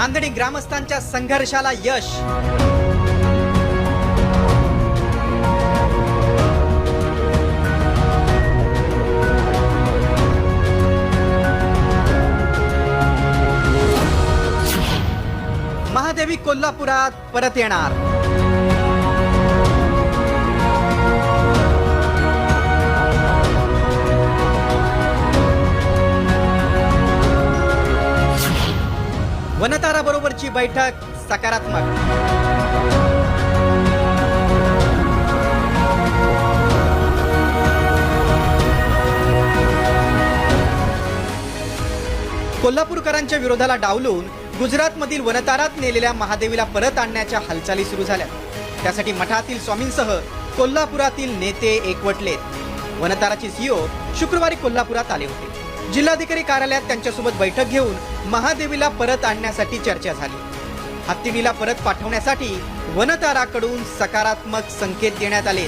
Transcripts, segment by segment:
नांदेडी ग्रामस्थांच्या संघर्षाला यश. महादेवी कोल्हापुरात परत येणार. वनतारा बरोबरची बैठक सकारात्मक. कोल्हापूरकरांच्या विरोधाला डावलून गुजरातमधील वनतारात नेलेल्या महादेवीला परत आणण्याच्या हालचाली सुरू झाल्या. त्यासाठी मठातील स्वामींसह कोल्हापुरातील नेते एकवटलेत. वनताराचे सीओ शुक्रवारी कोल्हापुरात आले होते. जिल्हाधिकारी कार्यालयात त्यांच्यासोबत बैठक घेऊन महादेवीला परत आणण्यासाठी चर्चा झाली. हत्तीनीला परत पाठवण्यासाठी वनताराकडून सकारात्मक संकेत देण्यात आले.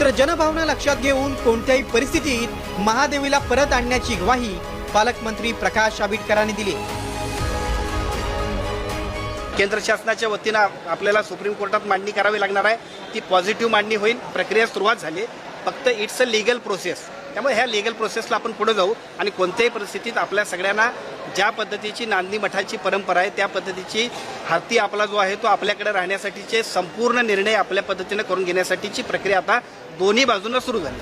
तर जनभावना लक्षात घेऊन कोणत्याही परिस्थितीत महादेवीला परत आणण्याची ग्वाही पालकमंत्री प्रकाश आंबेडकरांनी दिली. केंद्र शासनाच्या वतीनं आपल्याला सुप्रीम कोर्टात मांडणी करावी लागणार आहे. ती पॉझिटिव्ह मांडणी होईल. प्रक्रिया सुरुवात झाली. फक्त इट्स अ लिगल प्रोसेस. त्यामुळे ह्या लिगल प्रोसेसला आपण पुढे जाऊ आणि कोणत्याही परिस्थितीत आपल्या सगळ्यांना ज्या पद्धतीची नांदी मठाची परंपरा आहे त्या पद्धतीची हाती आपला जो आहे तो आपल्याकडे राहण्यासाठीचे संपूर्ण निर्णय आपल्या पद्धतीनं करून घेण्यासाठीची प्रक्रिया आता दोन्ही बाजूंना सुरू झाली.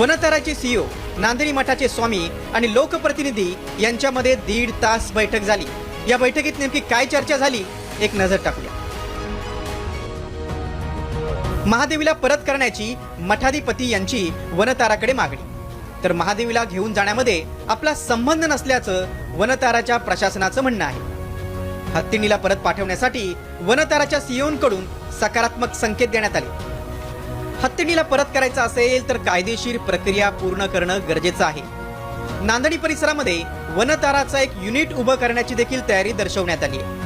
वनतराचे सीईओ नांदणी मठाचे स्वामी आणि लोकप्रतिनिधी यांच्यामध्ये दीड तास बैठक झाली. या बैठकीत नेमकी काय चर्चा झाली एक नजर टाकूया. महादेवीला परत करण्याची मठाधिपती यांची वनताराकडे मागणी. तर महादेवीला घेऊन जाण्यामध्ये आपला संबंध नसल्याचं वनताराच्या प्रशासनाचं म्हणणं आहे. हत्तीनीला परत पाठवण्यासाठी वनताराच्या सीओंकडून सकारात्मक संकेत देण्यात आले. हत्तीनीला परत करायचं असेल तर कायदेशीर प्रक्रिया पूर्ण करणं गरजेचं आहे. नांदणी परिसरामध्ये वनताराचा एक युनिट उभं करण्याची देखील तयारी दर्शवण्यात आली आहे.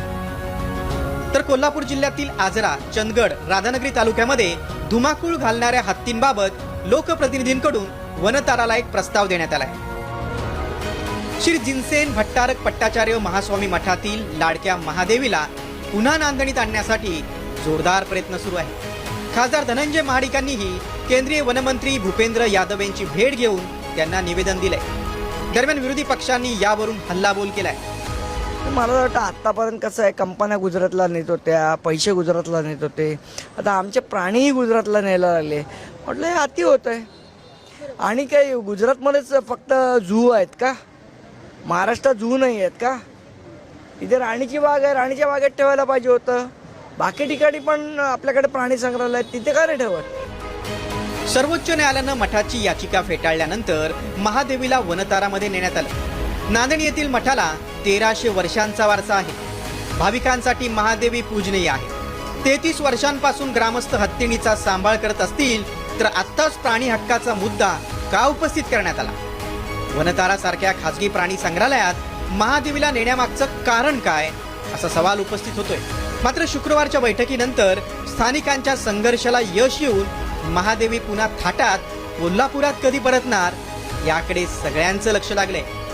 तर कोल्हापूर जिल्ह्यातील आजरा चंदगड राधानगरी तालुक्यामध्ये धुमाकूळ घालणाऱ्या हत्तींबाबत लोकप्रतिनिधींकडून वनताराला एक प्रस्ताव देण्यात आलाय. श्री जिनसेन भट्टारक पट्टाचार्य महास्वामी मठातील लाडक्या महादेवीला पुन्हा नांदणीत आणण्यासाठी जोरदार प्रयत्न सुरू आहे. खासदार धनंजय महाडिकांनीही केंद्रीय वनमंत्री भूपेंद्र यादव यांची भेट घेऊन त्यांना निवेदन दिलंय. दरम्यान विरोधी पक्षांनी यावरून हल्लाबोल केलाय. मला वाटतं आत्तापर्यंत कसं आहे कंपन्या गुजरातला नेत होत्या पैसे गुजरातला नेत होते. आता आमचे प्राणीही गुजरातला न्यायला लागले. म्हटलं हे अति होत आहे. आणि काही गुजरातमध्येच फक्त झू आहेत का? महाराष्ट्रात झू नाही आहेत का? इथे राणीची बाग आहे राणीच्या बागेत ठेवायला पाहिजे होतं. बाकी ठिकाणी पण आपल्याकडे प्राणी संग्रहालय आहेत तिथे का नाही ठेवत? सर्वोच्च न्यायालयानं मठाची याचिका फेटाळल्यानंतर महादेवीला वनतारामध्ये नेण्यात आलं. नांदेड येथील मठाला तेराशे वर्षांचा वारसा आहे. भाविकांसाठी महादेवी पूजनीय आहे. तेहतीस वर्षांपासून ग्रामस्थ हत्तीणीचा सांभाळ करत असतील तर आत्ताच प्राणी हक्काचा मुद्दा का उपस्थित करण्यात आला? वनतारासारख्या खासगी प्राणी संग्रहालयात महादेवीला नेण्यामागचं कारण काय? असा सवाल उपस्थित होतोय. मात्र शुक्रवारच्या बैठकीनंतर स्थानिकांच्या संघर्षाला यश येऊन महादेवी पुन्हा थाटात कोल्हापुरात कधी परतणार याकडे सगळ्यांचं लक्ष लागलंय.